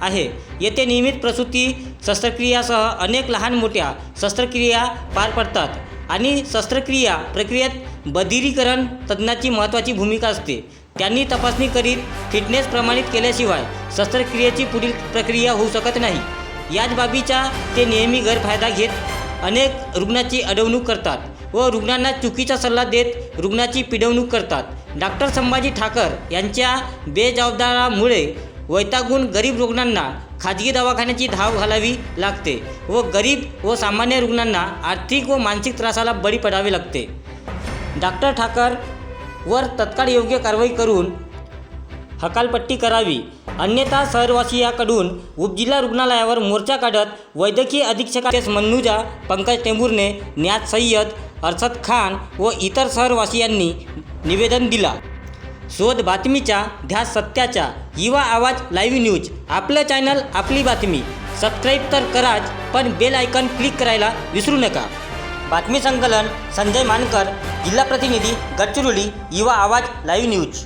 आहे. येथे नियमित प्रसूती शस्त्रक्रियासह अनेक लहान मोठ्या शस्त्रक्रिया पार पडतात आणि शस्त्रक्रिया प्रक्रियेत बधिरीकरण तज्ज्ञाची महत्त्वाची भूमिका असते. त्यांनी तपासणी करीत फिटनेस प्रमाणित केल्याशिवाय शस्त्रक्रियेची पुढील प्रक्रिया होऊ शकत नाही. याच बाबीचा ते नेहमी गैरफायदा घेत अनेक रुग्णाची अडवणूक करतात व रुग्णांना चुकीचा सल्ला देत रुग्णाची पिडवणूक करतात. डॉक्टर संभाजी ठाकर यांच्या बेजबाबदारामुळे वैतागून गरीब रुग्णांना खाजगी दवाखान्याची धाव घालावी लागते व गरीब व सामान्य रुग्णांना आर्थिक व मानसिक त्रासाला बळी पडावे लागते. डॉक्टर ठाकर वर तत्काळ योग्य कारवाई करून हकालपट्टी करावी. अन्यथा शहरवासियाकडून उपजिल्हा रुग्णालयावर मोर्चा काढत वैद्यकीय अधीक्षकास मन्नुजा पंकज टेंभुर्ने न्याज सय्यद अर्षद खान व इतर शहरवासियांनी निवेदन दिला. शोध बातमीच्या ध्या सत्याच्या युवा आवाज लाईव्ह न्यूज आपलं चॅनल आपली बातमी. सबस्क्राईब तर कराच पण बेल आयकॉन क्लिक करायला विसरू नका. बातमी संकलन संजय मानकर जिल्हा प्रतिनिधी गडचिरोली युवा आवाज लाईव्ह न्यूज